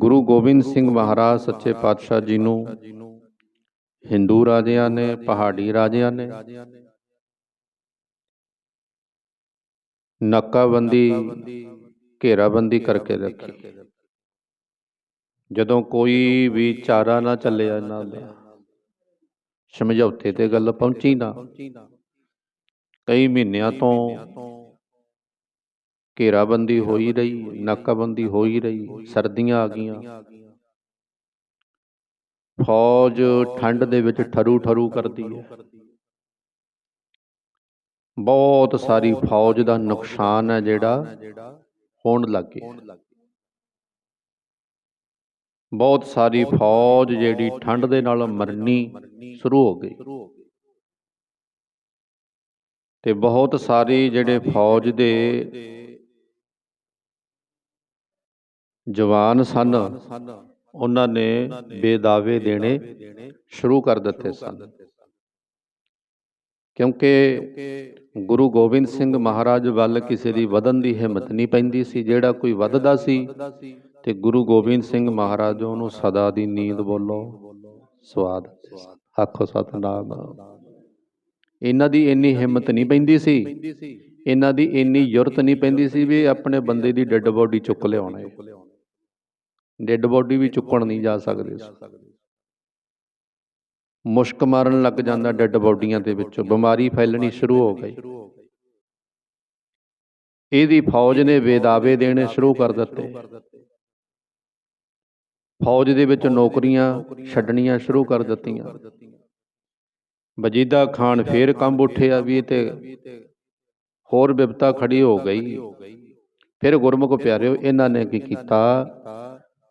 ਗੁਰੂ ਗੋਬਿੰਦ ਸਿੰਘ ਮਹਾਰਾਜ ਸੱਚੇ ਪਾਤਸ਼ਾਹ ਜੀ ਨੂੰ, ਹਿੰਦੂ ਰਾਜਿਆਂ ਨੇ, ਪਹਾੜੀ ਰਾਜਿਆਂ ਨੇ, ਨਾਕਾਬੰਦੀ, ਘੇਰਾਬੰਦੀ ਕਰਕੇ ਰੱਖੀ। ਜਦੋਂ ਕੋਈ ਵੀ ਚਾਰਾ ਨਾ ਚੱਲਿਆ ਇਹਨਾਂ ਦਾ, ਸਮਝੌਤੇ ਤੇ ਗੱਲ ਪਹੁੰਚੀ ਨਾ, ਕਈ ਮਹੀਨਿਆਂ ਤੋਂ ਘੇਰਾਬੰਦੀ ਹੋਈ ਰਹੀ, ਨਾਕਾਬੰਦੀ ਹੋਈ ਰਹੀ, ਸਰਦੀਆਂ ਆ ਗਈਆਂ। ਫੌਜ ਠੰਡ ਦੇ ਵਿੱਚ ਠਰੂ ਠਰੂ ਕਰਦੀ ਹੈ। ਬਹੁਤ ਸਾਰੀ ਫੌਜ ਦਾ ਨੁਕਸਾਨ ਹੈ ਜਿਹੜਾ ਹੋਣ ਲੱਗ ਗਿਆ। ਬਹੁਤ ਸਾਰੀ ਫੌਜ ਜਿਹੜੀ ਠੰਡ ਦੇ ਨਾਲ ਮਰਨੀ ਸ਼ੁਰੂ ਹੋ ਗਈ। ਤੇ ਬਹੁਤ ਸਾਰੇ ਜਿਹੜੇ ਫੌਜ ਦੇ ਜਵਾਨ ਸਨ। ਉਹਨਾਂ ਨੇ ਬੇਦਾਵੇ ਦੇਣੇ ਸ਼ੁਰੂ ਕਰ ਦਿੱਤੇ ਸਨ। ਕਿਉਂਕਿ ਗੁਰੂ ਗੋਬਿੰਦ ਸਿੰਘ ਮਹਾਰਾਜ ਵੱਲ ਕਿਸੇ ਦੀ ਵਧਣ ਦੀ ਹਿੰਮਤ ਨਹੀਂ ਪੈਂਦੀ ਸੀ ਜਿਹੜਾ ਕੋਈ ਵੱਧਦਾ ਸੀ। ਤੇ ਗੁਰੂ ਗੋਬਿੰਦ ਸਿੰਘ ਮਹਾਰਾਜ ਉਹਨੂੰ ਸਦਾ ਦੀ ਨੀਂਦ ਬੋਲੋ। ਸਵਾਦ। ਆਖੋ ਸਤਨਾਮ। ਇਹਨਾਂ ਦੀ ਇੰਨੀ ਹਿੰਮਤ ਨਹੀਂ ਪੈਂਦੀ ਸੀ। ਇਹਨਾਂ ਦੀ ਇੰਨੀ ਯੁਰਤ ਨਹੀਂ ਪੈਂਦੀ ਸੀ ਵੀ ਆਪਣੇ ਬੰਦੇ ਦੀ ਡੈੱਡ ਬੋਡੀ ਚੁੱਕ ਲਿਆਉਣਾ ਡੈੱਡ ਬੋਡੀ ਵੀ ਚੁੱਕਣ ਨਹੀਂ ਜਾ ਸਕਦੇ ਸੀ ਮੁਸ਼ਕ ਮਾਰਨ ਲੱਗ ਜਾਂਦਾ ਡੈੱਡ ਬੋਡੀਆਂ ਦੇ ਵਿੱਚੋਂ। ਬਿਮਾਰੀ ਫੈਲਣੀ ਸ਼ੁਰੂ ਹੋ ਗਈ। ਇਹਦੀ ਫੌਜ ਨੇ ਵੇਦਾਵੇ ਦੇਣੇ ਸ਼ੁਰੂ ਕਰ ਦਿੱਤੇ। ਫੌਜ ਦੇ ਵਿੱਚ ਨੌਕਰੀਆਂ ਛੱਡਣੀਆਂ ਸ਼ੁਰੂ ਕਰ ਦਿੱਤੀਆਂ। ਵਜੀਦਾ ਖਾਨ ਫੇਰ ਕੰਬ ਉੱਠਿਆ ਵੀ ਤੇ ਹੋਰ ਵਿਪਤਾ ਖੜੀ ਹੋ ਗਈ। ਫਿਰ ਗੁਰਮੁਖ ਪਿਆਰਿਓ, ਇਹਨਾਂ ਨੇ ਕੀ ਕੀਤਾ?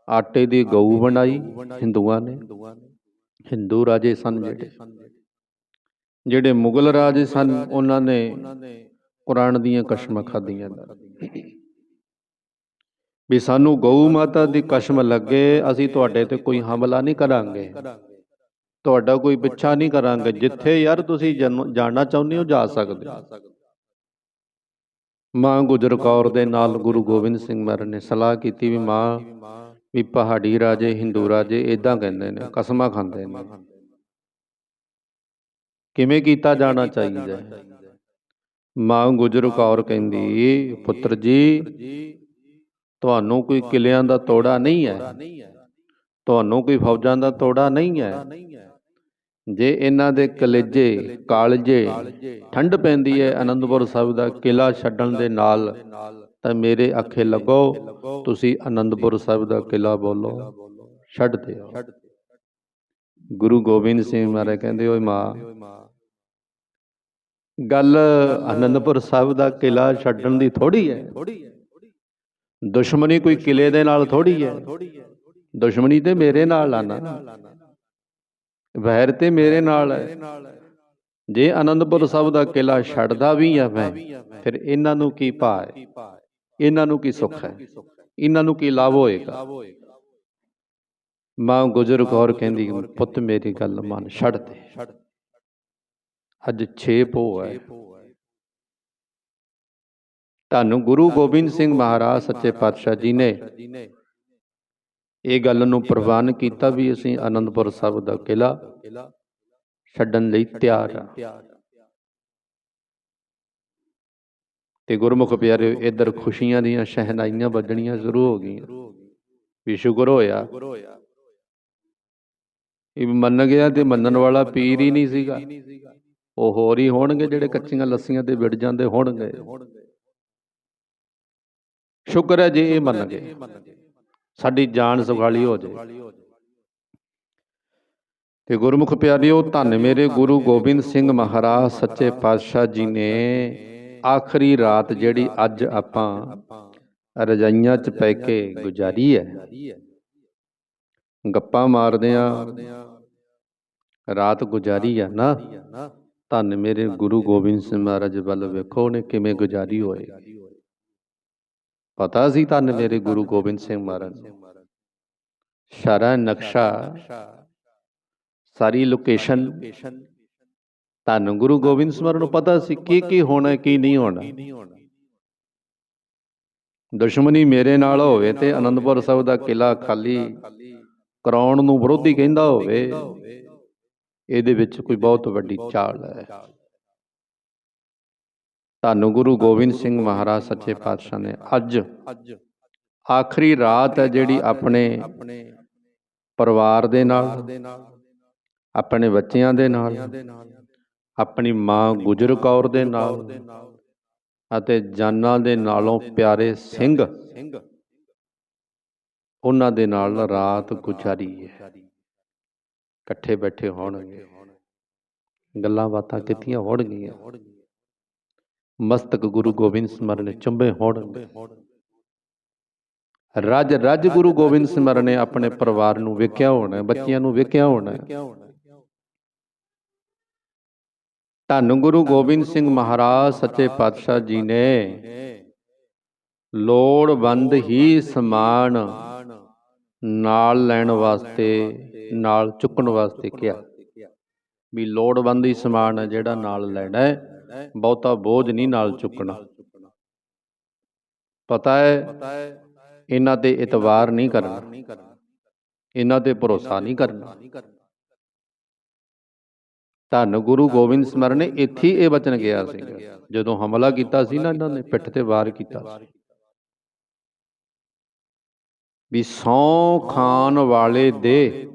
ਆਟੇ ਦੀ ਗਊ ਬਣਾਈ ਹਿੰਦੂਆਂ ਨੇ। ਹਿੰਦੂ ਰਾਜੇ ਸਨ ਜਿਹੜੇ। ਜਿਹੜੇ। ਮੁਗਲ ਰਾਜੇ ਸਨ ਉਹਨਾਂ ਨੇ ਕੁਰਾਨ ਦੀਆਂ ਕਸਮਾਂ ਖਾਧੀਆਂ ਵੀ ਸਾਨੂੰ ਗਊ ਮਾਤਾ ਦੀ ਕਸਮ ਲੱਗੇ ਅਸੀਂ ਤੁਹਾਡੇ ਤੇ ਕੋਈ ਹਮਲਾ ਨਹੀਂ ਕਰਾਂਗੇ। ਤੁਹਾਡਾ ਕੋਈ ਪਿੱਛਾ ਨਹੀਂ ਕਰਾਂਗੇ। ਜਿੱਥੇ ਯਾਰ ਤੁਸੀਂ ਜਾਣਾ ਚਾਹੁੰਦੇ ਹੋ ਜਾ ਸਕਦੇ ਮਾਂ ਗੁਜਰ ਕੌਰ ਦੇ ਨਾਲ ਗੁਰੂ ਗੋਬਿੰਦ ਸਿੰਘ ਮਹਾਰਾਜ ਨੇ ਸਲਾਹ ਕੀਤੀ ਵੀ ਮਾਂ ਵੀ ਪਹਾੜੀ ਰਾਜੇ ਹਿੰਦੂ ਰਾਜੇ ਇਦਾਂ ਕਹਿੰਦੇ ਨੇ ਕਸਮਾਂ ਖਾਂਦੇ ਨੇ। ਕਿਵੇਂ ਕੀਤਾ ਜਾਣਾ ਚਾਹੀਦਾ ਮਾਂ ਗੁਜਰ ਕੌਰ ਕਹਿੰਦੀ ਪੁੱਤਰ ਜੀ ਤੁਹਾਨੂੰ ਕੋਈ ਕਿਲਿਆਂ ਦਾ ਤੋੜਾ ਨਹੀਂ ਹੈ। ਤੁਹਾਨੂੰ ਕੋਈ ਫੌਜਾਂ ਦਾ ਤੋੜਾ ਨਹੀਂ ਹੈ। ਜੇ ਇਹਨਾਂ ਦੇ ਕਲੇਜੇ ਕਾਲਜੇ ਠੰਡ ਪੈਂਦੀ ਹੈ ਆਨੰਦਪੁਰ ਸਾਹਿਬ ਦਾ ਕਿਲਾ ਛੱਡਣ ਦੇ ਨਾਲ ਤਾਂ ਮੇਰੇ ਅੱਖੇ ਲੱਗੋ, ਤੁਸੀਂ ਆਨੰਦਪੁਰ ਸਾਹਿਬ ਦਾ ਕਿਲਾ ਬੋਲੋ। ਛੱਡ ਦਿਓ ਗੁਰੂ ਗੋਬਿੰਦ ਸਿੰਘ ਮਹਾਰਾਜ ਕਹਿੰਦੇ, ਓਏ ਮਾਂ, ਗੱਲ ਆਨੰਦਪੁਰ ਸਾਹਿਬ ਦਾ ਕਿਲਾ ਛੱਡਣ ਦੀ ਥੋੜੀ ਹੈ। ਦੁਸ਼ਮਣੀ ਕੋਈ ਕਿਲੇ ਦੇ ਨਾਲ ਥੋੜੀ ਹੈ। ਦੁਸ਼ਮਣੀ ਤੇ ਮੇਰੇ ਨਾਲ ਆ ਵੈਰ ਤੇ ਮੇਰੇ ਨਾਲ ਹੈ। ਜੇ ਆਨੰਦਪੁਰ ਸਾਹਿਬ ਦਾ ਕਿਲਾ ਛੱਡਦਾ ਵੀ ਆ ਮੈਂ, ਫਿਰ ਇਹਨਾਂ ਨੂੰ ਕੀ ਭਾ ਇਹਨਾਂ ਨੂੰ ਕੀ ਸੁੱਖ ਹੈ? ਇਹਨਾਂ ਨੂੰ ਕੀ ਲਾਭ ਹੋਏਗਾ? ਮਾਂ ਗੁਜਰ ਕੌਰ ਕਹਿੰਦੀ, ਪੁੱਤ, ਮੇਰੀ ਗੱਲ ਮੰਨ, ਛੱਡ ਦੇ। ਅੱਜ 6 ਪੋ ਹੈ। ਤੁਹਾਨੂੰ ਗੁਰੂ ਗੋਬਿੰਦ ਸਿੰਘ ਮਹਾਰਾਜ, ਸੱਚੇ ਪਾਤਸ਼ਾਹ ਜੀ ਨੇ ਇਹ ਗੱਲ ਨੂੰ ਪ੍ਰਵਾਨ ਕੀਤਾ ਵੀ ਅਸੀਂ ਆਨੰਦਪੁਰ ਸਾਹਿਬ ਦਾ ਕਿਲਾ ਛੱਡਣ ਲਈ ਤਿਆਰ ਹਾਂ। ਤੇ ਗੁਰਮੁਖ ਪਿਆਰਿਓ, ਇੱਧਰ ਖੁਸ਼ੀਆਂ ਦੀਆਂ ਸ਼ਹਿਨਾਈਆਂ ਵੱਜਣੀਆਂ ਸ਼ੁਰੂ ਹੋ ਗਈਆਂ। ਵੀ ਸ਼ੁਕਰ ਹੋਇਆ। ਇਹ ਮੰਨ ਗਿਆ ਤੇ ਮੰਨਣ ਵਾਲਾ ਪੀਰ ਹੀ ਨਹੀਂ ਸੀਗਾ। ਉਹ ਹੋਰ ਹੀ ਹੋਣਗੇ ਜਿਹੜੇ ਕੱਚੀਆਂ ਲੱਸੀਆਂ ਤੇ ਵਿੜ ਜਾਂਦੇ ਹੋਣਗੇ। ਸ਼ੁਕਰ ਹੈ ਜੇ ਇਹ ਮੰਨ ਗਏ। ਸਾਡੀ ਜਾਨ ਸੁਖਾਲੀ ਹੋ ਜਾਏ। ਤੇ ਗੁਰਮੁਖ ਪਿਆਰਿਓ, ਧੰਨ ਮੇਰੇ ਗੁਰੂ ਗੋਬਿੰਦ ਸਿੰਘ ਮਹਾਰਾਜ, ਸੱਚੇ ਪਾਤਸ਼ਾਹ ਜੀ ਨੇ ਆਖਰੀ ਰਾਤ ਜਿਹੜੀ ਅੱਜ ਆਪਾਂ ਰਜਾਈਆਂ 'ਚ ਪੈ ਕੇ ਗੁਜ਼ਾਰੀ ਹੈ। ਗੱਪਾਂ ਮਾਰਦੇ ਆ ਰਾਤ ਗੁਜ਼ਾਰੀ ਆ ਨਾ। ਧੰਨ ਮੇਰੇ ਗੁਰੂ ਗੋਬਿੰਦ ਸਿੰਘ ਮਹਾਰਾਜ ਵੱਲ ਵੇਖੋ ਉਹਨੇ ਕਿਵੇਂ ਗੁਜ਼ਾਰੀ ਹੋਏ। ਪਤਾ ਸੀ ਧੰਨ ਮੇਰੇ ਗੁਰੂ ਗੋਬਿੰਦ ਸਿੰਘ ਮਹਾਰਾਜ ਸਾਰਾ ਨਕਸ਼ਾ, ਸਾਰੀ ਲੋਕੇਸ਼ਨ ਧੰਨ ਗੁਰੂ ਗੋਬਿੰਦ ਸਮਰ ਨੂੰ ਪਤਾ ਸੀ ਕੀ ਕੀ ਹੋਣਾ, ਕੀ ਨਹੀਂ ਹੋਣਾ। ਦੁਸ਼ਮਣੀ ਮੇਰੇ ਨਾਲ ਹੋਵੇ ਤੇ ਅਨੰਦਪੁਰ ਸਾਹਿਬ ਦਾ ਕਿਲਾ ਖਾਲੀ ਕਰਾਉਣ ਨੂੰ ਵਿਰੋਧੀ ਕਹਿੰਦਾ ਹੋਵੇ, ਇਹਦੇ ਵਿੱਚ ਕੋਈ ਬਹੁਤ ਵੱਡੀ ਚਾਲ ਹੈ। ਧੰਨ ਗੁਰੂ ਗੋਬਿੰਦ ਸਿੰਘ ਮਹਾਰਾਜ, ਸੱਚੇ ਪਾਤਸ਼ਾਹ ਨੇ ਅੱਜ ਆਖਰੀ ਰਾਤ ਹੈ ਜਿਹੜੀ ਆਪਣੇ ਪਰਿਵਾਰ ਦੇ ਨਾਲ, ਆਪਣੇ ਬੱਚਿਆਂ ਦੇ ਨਾਲ ਆਪਣੀ ਮਾਂ ਗੁਜਰ ਕੌਰ ਦੇ ਨਾਲ ਅਤੇ ਜਾਨਾਂ ਦੇ ਨਾਲੋਂ ਪਿਆਰੇ ਸਿੰਘ। ਉਹਨਾਂ ਦੇ ਨਾਲ ਰਾਤ ਗੁਜ਼ਾਰੀ ਹੈ। ਇਕੱਠੇ ਬੈਠੇ ਹੋਣਗੇ। ਗੱਲਾਂ ਬਾਤਾਂ ਕੀਤੀਆਂ ਹੋਣਗੀਆਂ। ਮਸਤਕ ਗੁਰੂ ਗੋਬਿੰਦ ਸਮਰਨ ਚੁੰਬੇ ਹੋਣਗੇ। ਰਜ ਰਜ ਗੁਰੂ ਗੋਬਿੰਦ ਸਮਰਨ ਨੇ ਆਪਣੇ ਪਰਿਵਾਰ ਨੂੰ ਵੇਖਿਆ ਹੋਣਾ, ਬੱਚਿਆਂ ਨੂੰ ਵੇਖਿਆ ਹੋਣਾ। ਧੰਨ ਗੁਰੂ ਗੋਬਿੰਦ ਸਿੰਘ ਮਹਾਰਾਜ, ਸੱਚੇ ਪਾਤਸ਼ਾਹ ਜੀ ਨੇ। ਲੋੜਵੰਦ ਹੀ ਸਮਾਨ ਨਾਲ ਲੈਣ ਵਾਸਤੇ, ਨਾਲ ਚੁੱਕਣ ਵਾਸਤੇ ਕਿਹਾ। ਵੀ ਲੋੜਵੰਦ ਹੀ ਸਮਾਨ ਹੈ ਜਿਹੜਾ ਨਾਲ ਲੈਣਾ ਹੈ, ਬਹੁਤਾ ਬੋਝ ਨਹੀਂ ਨਾਲ ਚੁੱਕਣਾ। ਪਤਾ ਹੈ, ਇਹਨਾਂ ਤੇ ਇਤਵਾਰ ਨਹੀਂ ਕਰਨਾ। ਇਹਨਾਂ ਤੇ ਭਰੋਸਾ ਨਹੀਂ ਕਰਨਾ। ਧੰਨ ਗੁਰੂ ਗੋਬਿੰਦ ਸਮਰ ਇੱਥੇ ਇਹ ਬਚਨ ਗਿਆ ਸੀ। ਜਦੋਂ ਹਮਲਾ ਕੀਤਾ ਸੀ ਨਾ ਇਹਨਾਂ ਨੇ, ਪਿੱਠ ਤੇ ਵਾਰ ਕੀਤਾ ਸੀ। ਵੀ ਸੌ ਖਾਨ ਵਾਲੇ ਦੇ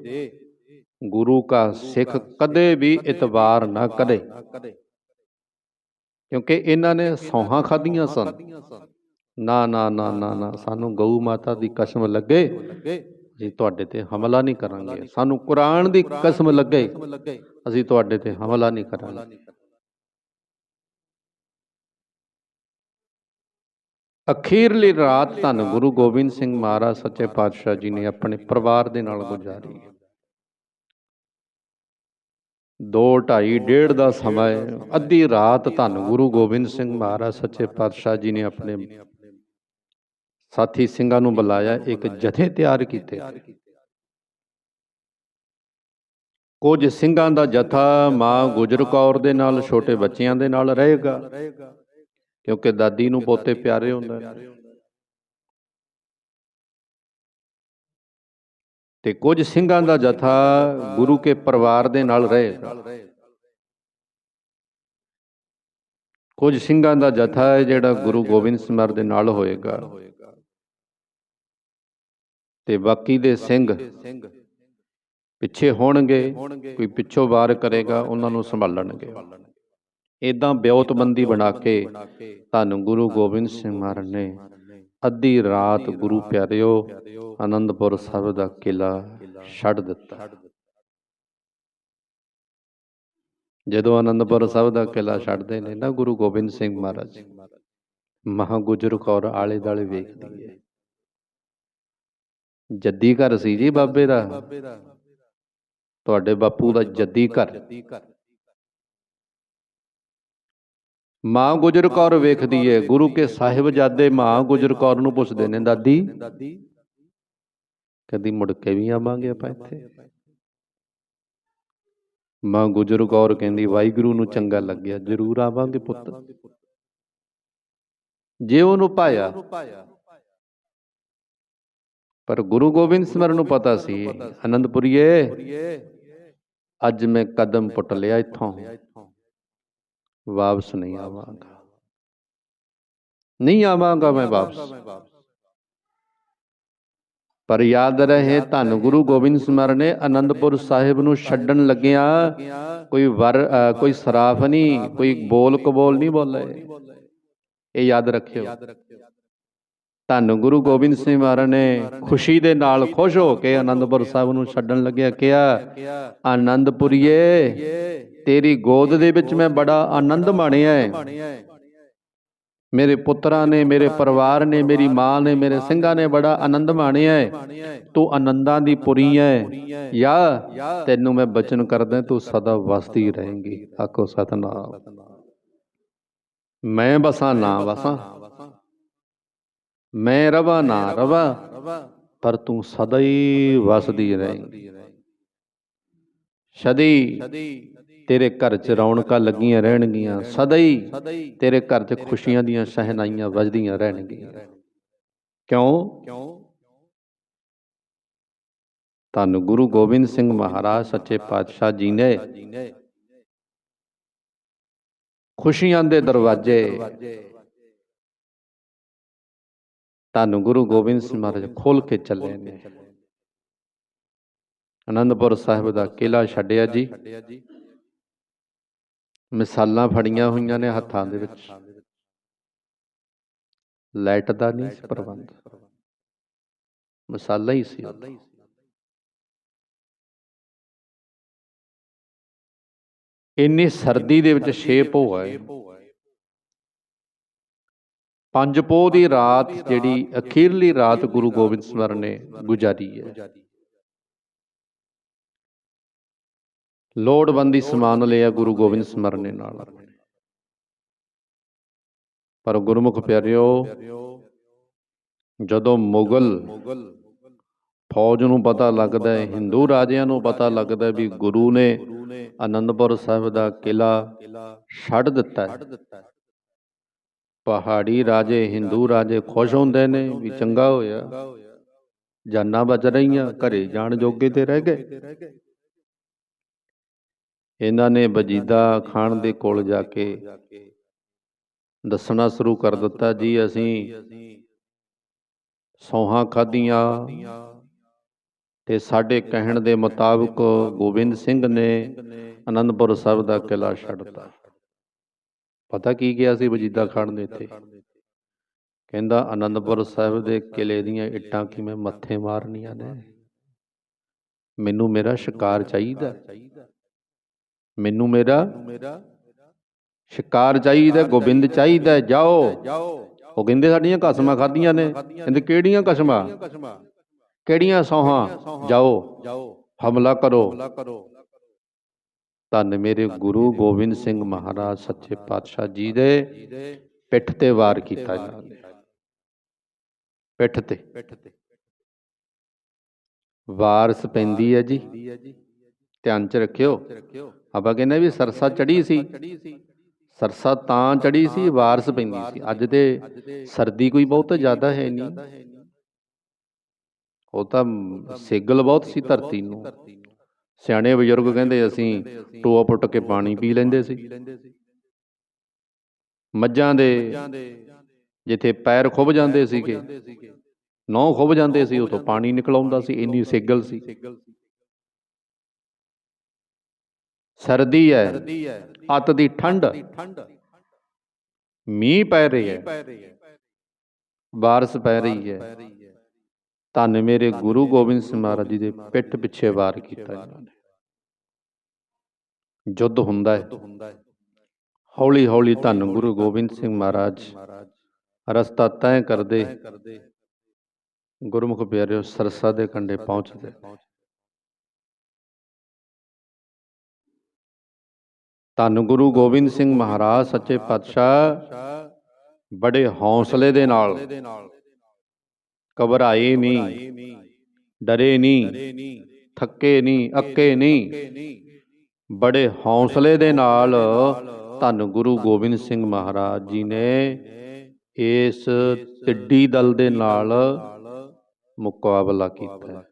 ਗੁਰੂ ਕਾ ਸਿੱਖ ਕਦੇ ਵੀ ਇਤਬਾਰ ਨਾ ਕਰੇ। ਕਿਉਂਕਿ ਇਹਨਾਂ ਨੇ ਸੌਹਾਂ ਖਾਧੀਆਂ ਸਨ। ਨਾ ਨਾ ਨਾ ਨਾ ਨਾ, ਸਾਨੂੰ ਗਊ ਮਾਤਾ ਦੀ ਕਸਮ ਲੱਗੇ। ਜੀ ਤੁਹਾਡੇ ਤੇ ਹਮਲਾ ਨਹੀਂ ਕਰਾਂਗੇ। ਸਾਨੂੰ ਕੁਰਾਨ ਦੀ ਕਸਮ ਲੱਗੇ। ਅਸੀਂ ਤੁਹਾਡੇ ਤੇ ਹਮਲਾ ਨਹੀਂ ਕਰਾਂਗੇ। ਅਖੀਰਲੀ ਰਾਤ ਧੰਨ ਗੁਰੂ ਗੋਬਿੰਦ ਸਿੰਘ ਮਹਾਰਾਜ ਸੱਚੇ ਪਾਤਸ਼ਾਹ ਜੀ ਨੇ ਆਪਣੇ ਪਰਿਵਾਰ ਦੇ ਨਾਲ ਗੁਜ਼ਾਰੀ ਦੋ ਢਾਈ ਡੇਢ ਦਾ ਸਮਾਂ। ਅੱਧੀ ਰਾਤ ਧੰਨ ਗੁਰੂ ਗੋਬਿੰਦ ਸਿੰਘ ਮਹਾਰਾਜ ਸੱਚੇ ਪਾਤਸ਼ਾਹ ਜੀ ਨੇ ਆਪਣੇ ਸਾਥੀ ਸਿੰਘਾਂ ਨੂੰ ਬੁਲਾਇਆ ਇੱਕ ਜਥੇ ਤਿਆਰ ਕੀਤੇ। ਕੁਝ ਸਿੰਘਾਂ ਦਾ ਜਥਾ ਮਾਂ ਗੁਜਰ ਕੌਰ ਦੇ ਨਾਲ ਛੋਟੇ ਬੱਚਿਆਂ ਦੇ ਨਾਲ ਰਹੇਗਾ। ਕਿਉਂਕਿ ਦਾਦੀ ਨੂੰ ਪੋਤੇ ਪਿਆਰੇ ਹੁੰਦੇ ਨੇ। ਤੇ ਕੁਝ ਸਿੰਘਾਂ ਦਾ ਜਥਾ ਗੁਰੂ ਕੇ ਪਰਿਵਾਰ ਦੇ ਨਾਲ ਰਹੇਗਾ। ਕੁਝ ਸਿੰਘਾਂ ਦਾ ਜਥਾ ਹੈ ਜਿਹੜਾ ਗੁਰੂ ਗੋਬਿੰਦ ਸਮਰ ਦੇ ਨਾਲ ਹੋਏਗਾ। ਤੇ ਬਾਕੀ ਦੇ ਸਿੰਘ ਪਿੱਛੇ ਹੋਣਗੇ, ਕੋਈ ਪਿੱਛੋਂ ਵਾਰ ਕਰੇਗਾ, ਉਹਨਾਂ ਨੂੰ ਸੰਭਾਲਣਗੇ। ਇਦਾਂ ਬਿਉਤਬੰਦੀ ਬਣਾ ਕੇ ਤੁਹਾਨੂੰ ਗੁਰੂ ਗੋਬਿੰਦ ਸਿੰਘ ਮਹਾਰਾਜ ਨੇ ਅੱਧੀ ਰਾਤ ਗੁਰੂ ਪਿਆਰਿਓ ਆਨੰਦਪੁਰ ਸਾਹਿਬ ਦਾ ਕਿਲਾ ਛੱਡ ਦਿੱਤਾ। ਜਦੋਂ ਆਨੰਦਪੁਰ ਸਾਹਿਬ ਦਾ ਕਿਲਾ ਛੱਡਦੇ ਨੇ ਨਾ ਗੁਰੂ ਗੋਬਿੰਦ ਸਿੰਘ ਮਹਾਰਾਜ ਮਹਾ ਗੁਜਰ ਕੌਰ ਆਲੇ ਦਾਲੇ ਵੇਖਦੀ। ਜੱਦੀ ਘਰ ਸੀ ਜੀ ਬਾਬੇ ਦਾ। ਤੁਹਾਡੇ ਬਾਪੂ ਦਾ ਜੱਦੀ ਘਰ। ਮਾਂ ਗੁਜਰ ਕੌਰ ਵੇਖਦੀ ਏ, ਗੁਰੂ ਕੇ ਸਾਹਿਬਜ਼ਾਦੇ ਮਾਂ ਗੁਜਰ ਕੌਰ ਨੂੰ ਪੁੱਛਦੇ ਨੇ, ਦਾਦੀ, ਕਦੀ ਮੁੜ ਕੇ ਵੀ ਆਵਾਂਗੇ ਆਪਾਂ ਇੱਥੇ? ਮਾਂ ਗੁਜਰ ਕੌਰ ਕਹਿੰਦੀ, ਵਾਹਿਗੁਰੂ ਨੂੰ ਚੰਗਾ ਲੱਗਿਆ, ਜ਼ਰੂਰ ਆਵਾਂਗੇ ਪੁੱਤ। ਜੇ ਉਹਨੂੰ ਪਾਇਆ ਪਰ ਗੁਰੂ ਗੋਬਿੰਦ ਸਿਮਰਨ ਨੂੰ ਪਤਾ ਸੀ ਆਨੰਦਪੁਰੀਏ ਅੱਜ ਮੈਂ ਕਦਮ ਪੁੱਟ ਲਿਆ ਇੱਥੋਂ। ਵਾਪਸ ਨਹੀਂ ਆਵਾਂਗਾ। ਨਹੀਂ ਆਵਾਂਗਾ ਮੈਂ ਵਾਪਸ। ਪਰ ਯਾਦ ਰਹੇ ਧੰਨ ਗੁਰੂ ਗੋਬਿੰਦ ਸਿਮਰਨ ਨੇ ਅਨੰਦਪੁਰ ਸਾਹਿਬ ਨੂੰ ਛੱਡਣ ਲੱਗਿਆ ਕੋਈ ਵਰ ਕੋਈ ਸਰਾਫ ਨਹੀਂ, ਕੋਈ ਬੋਲ ਕਬੋਲ ਨਹੀਂ ਬੋਲੇ। ਇਹ ਯਾਦ ਰੱਖਿਓ। ਧੰਨ ਗੁਰੂ ਗੋਬਿੰਦ ਸਿੰਘ ਮਹਾਰਾਜ ਨੇ ਖੁਸ਼ੀ ਦੇ ਨਾਲ ਖੁਸ਼ ਹੋ ਕੇ ਆਨੰਦਪੁਰ ਸਾਹਿਬ ਨੂੰ ਛੱਡਣ ਲੱਗਿਆ, ਕਿਹਾ, ਆਨੰਦਪੁਰੀਏ, ਤੇਰੀ ਗੋਦ ਦੇ ਵਿੱਚ ਮੈਂ ਬੜਾ ਆਨੰਦ ਮਾਣਿਆ ਹੈ ਮੇਰੇ ਪੁੱਤਰਾਂ ਨੇ, ਮੇਰੇ ਪਰਿਵਾਰ ਨੇ, ਮੇਰੀ ਮਾਂ ਨੇ, ਮੇਰੇ ਸਿੰਘਾਂ ਨੇ ਬੜਾ ਆਨੰਦ ਮਾਣਿਆ ਹੈ ਤੂੰ ਆਨੰਦਾਂ ਦੀ ਪੁਰੀ ਹੈ ਯਾ, ਤੈਨੂੰ ਮੈਂ ਬਚਨ ਕਰਦਾ, ਤੂੰ ਸਦਾ ਵਸਦੀ ਰਹੇਂਗੀ। ਆਖੋ ਸਤਨਾਮ। ਮੈਂ ਬਸਾਂ ਨਾ ਬਸਾਂ ਮੈਂ ਰਵਾ ਨਾ ਰਵਾ ਪਰ ਤੂੰ ਸਦਾ ਹੀ ਵਸਦੀ ਰਹੇਂਗੀ ਸਦੀ ਤੇਰੇ ਘਰ 'ਚ ਰੌਣਕਾਂ ਲੱਗੀਆਂ ਰਹਿਣਗੀਆਂ। ਸਦਾ ਹੀ ਤੇਰੇ ਘਰ 'ਚ ਖੁਸ਼ੀਆਂ ਦੀਆਂ ਸਹਿਨਾਈਆਂ ਵੱਜਦੀਆਂ ਰਹਿਣਗੀਆਂ। ਕਿਉਂ? ਧੰਨ ਗੁਰੂ ਗੋਬਿੰਦ ਸਿੰਘ ਮਹਾਰਾਜ ਸੱਚੇ ਪਾਤਸ਼ਾਹ ਜੀ ਨੇ ਖੁਸ਼ੀਆਂ ਦੇ ਦਰਵਾਜ਼ੇ ਧੰਨ ਗੁਰੂ ਗੋਬਿੰਦ ਸਿੰਘ ਮਹਾਰਾਜ ਖੋਲ ਕੇ ਚੱਲੇ ਨੇ। ਆਨੰਦਪੁਰ ਸਾਹਿਬ ਦਾ ਕਿਲਾ ਛੱਡਿਆ ਜੀ। ਮਿਸਾਲਾਂ ਫੜੀਆਂ ਹੋਈਆਂ ਨੇ ਹੱਥਾਂ ਦੇ ਵਿੱਚ। ਲਾਈਟ ਦਾ ਨਹੀਂ ਸੀ ਪ੍ਰਬੰਧ। ਮਸਾਲਾ ਹੀ ਸੀ। ਇੰਨੀ ਸਰਦੀ ਦੇ ਵਿੱਚ ਛੇ ਭੋਆ ਹੈ ਪੰਜ ਪੋਹ ਦੀ ਰਾਤ ਜਿਹੜੀ ਅਖੀਰਲੀ ਰਾਤ ਗੁਰੂ ਗੋਬਿੰਦ ਸਿੰਘ ਨੇ ਗੁਜ਼ਾਰੀ ਹੈ। ਲੋੜਵੰਦੀ ਸਮਾਨ ਲਿਆ ਗੁਰੂ ਗੋਬਿੰਦ ਸਿੰਘ ਨੇ ਨਾਲ ਪਰ ਗੁਰਮੁਖ ਪਿਆਰਿਓ, ਜਦੋਂ ਮੁਗਲ ਫੌਜ ਨੂੰ ਪਤਾ ਲੱਗਦਾ ਹੈ, ਹਿੰਦੂ ਰਾਜਿਆਂ ਨੂੰ ਪਤਾ ਲੱਗਦਾ ਵੀ ਗੁਰੂ ਨੇ ਆਨੰਦਪੁਰ ਸਾਹਿਬ ਦਾ ਕਿਲਾ ਛੱਡ ਦਿੱਤਾ ਹੈ। ਪਹਾੜੀ ਰਾਜੇ, ਹਿੰਦੂ ਰਾਜੇ ਖੁਸ਼ ਹੁੰਦੇ ਨੇ ਵੀ ਚੰਗਾ ਹੋਇਆ। ਜਾਨਾਂ ਬਚ ਰਹੀਆਂ, ਘਰੇ ਜਾਣ ਜੋਗੇ ਤੇ ਰਹਿ ਗਏ। ਇਹਨਾਂ ਨੇ ਵਜੀਦਾ ਖਾਨ ਦੇ ਕੋਲ ਜਾ ਕੇ ਦੱਸਣਾ ਸ਼ੁਰੂ ਕਰ ਦਿੱਤਾ, ਜੀ ਅਸੀਂ ਸੌਹਾਂ ਖਾਧੀਆਂ ਤੇ ਸਾਡੇ ਕਹਿਣ ਦੇ ਮੁਤਾਬਕ ਗੋਬਿੰਦ ਸਿੰਘ ਨੇ ਅਨੰਦਪੁਰ ਸਾਹਿਬ ਦਾ ਕਿਲਾ ਛੱਡਤਾ ਪਤਾ ਕੀ ਗਿਆ ਸੀ ਵਜੀਦਾ ਖਾਨ ਨੇ ਇੱਥੇ? ਕਹਿੰਦਾ ਆਨੰਦਪੁਰ ਸਾਹਿਬ ਦੇ ਕਿਲੇ ਦੀਆਂ ਇੱਟਾਂ ਕਿਵੇਂ ਮੱਥੇ ਮਾਰਨੀਆਂ ਨੇ? ਮੈਨੂੰ ਮੇਰਾ ਸ਼ਿਕਾਰ ਚਾਹੀਦਾ। ਮੈਨੂੰ ਮੇਰਾ ਸ਼ਿਕਾਰ ਚਾਹੀਦਾ ਗੋਬਿੰਦ ਚਾਹੀਦਾ ਜਾਓ। ਉਹ ਕਹਿੰਦੇ ਸਾਡੀਆਂ ਕਸਮਾਂ ਖਾਧੀਆਂ ਨੇ। ਕਹਿੰਦੇ ਕਿਹੜੀਆਂ ਕਸਮਾਂ? ਕਿਹੜੀਆਂ ਸੌਹਾਂ? ਜਾਓ। ਹਮਲਾ ਕਰੋ। ਧੰਨ ਮੇਰੇ ਗੁਰੂ ਗੋਬਿੰਦ ਸਿੰਘ ਮਹਾਰਾਜ ਸੱਚੇ ਪਾਤਸ਼ਾਹ ਜੀ ਦੇ ਪਿੱਠ ਤੇ ਵਾਰ ਕੀਤਾ ਨੇ ਪਿੱਠ ਤੇ। ਵਾਰਸ ਪੈਂਦੀ ਹੈ ਜੀ। ਧਿਆਨ ਚ ਰੱਖਿਓ। ਆਪਾਂ ਕਹਿੰਦੇ ਵੀ ਸਰਸਾ ਚੜੀ ਸੀ। ਸਰਸਾ ਤਾਂ ਚੜੀ ਸੀ ਵਾਰਸ ਪੈਂਦੀ ਸੀ। ਅੱਜ ਤੇ ਸਰਦੀ ਕੋਈ ਬਹੁਤ ਜ਼ਿਆਦਾ ਹੈ ਨਹੀਂ। ਉਹ ਤਾਂ ਸੇਗਲ ਬਹੁਤ ਸੀ ਧਰਤੀ ਨੂੰ। ਸਿਆਣੇ ਬਜ਼ੁਰਗ ਕਹਿੰਦੇ ਅਸੀਂ ਟੋਆ ਪੁੱਟ ਕੇ ਪਾਣੀ ਪੀ ਲੈਂਦੇ ਸੀ। ਮੱਝਾਂ ਦੇ ਜਿੱਥੇ ਪੈਰ ਖੁੱਭ ਜਾਂਦੇ ਸੀਗੇ ਨੌ ਖੁੱਭ ਜਾਂਦੇ ਸੀ ਉਤੋਂ ਪਾਣੀ ਨਿਕਲ ਆਉਂਦਾ ਸੀ, ਇੰਨੀ ਸੇਗਲ ਸੀ। ਸਰਦੀ ਹੈ ਅੱਤ ਦੀ ਠੰਡ, ਮੀਂਹ ਪੈ ਰਹੀ ਹੈ ਬਾਰਿਸ਼ ਪੈ ਰਹੀ ਹੈ ਧੰਨ ਮੇਰੇ ਗੁਰੂ ਗੋਬਿੰਦ ਸਿੰਘ ਮਹਾਰਾਜ ਜੀ ਦੇ ਪਿੱਠ ਪਿੱਛੇ ਵਾਰ ਕੀਤਾ ਇਹਨਾਂ ਨੇ। ਯੁੱਧ ਹੁੰਦਾ ਹੈ। ਹੌਲੀ ਹੌਲੀ ਧੰਨ ਗੁਰੂ ਗੋਬਿੰਦ ਸਿੰਘ ਮਹਾਰਾਜ। ਰਸਤਾ ਤੈਅ ਕਰਦੇ ਗੁਰਮੁਖ ਪਿਆਰਿਓ ਸਰਸਾ ਦੇ ਕੰਢੇ ਪਹੁੰਚਦੇ। ਧੰਨ ਗੁਰੂ ਗੋਬਿੰਦ ਸਿੰਘ ਮਹਾਰਾਜ ਸੱਚੇ ਪਾਤਸ਼ਾਹ ਬੜੇ ਹੌਸਲੇ ਦੇ ਨਾਲ। ਘਬਰਾਏ ਨਹੀਂ ਡਰੇ ਨਹੀਂ ਥੱਕੇ ਨਹੀਂ। ਅੱਕੇ ਨਹੀਂ। ਬੜੇ ਹੌਸਲੇ ਦੇ ਨਾਲ ਧੰਨ ਗੁਰੂ ਗੋਬਿੰਦ ਸਿੰਘ ਮਹਾਰਾਜ ਜੀ ਨੇ ਇਸ ਟਿੱਡੀ ਦਲ ਦੇ ਨਾਲ ਮੁਕਾਬਲਾ ਕੀਤਾ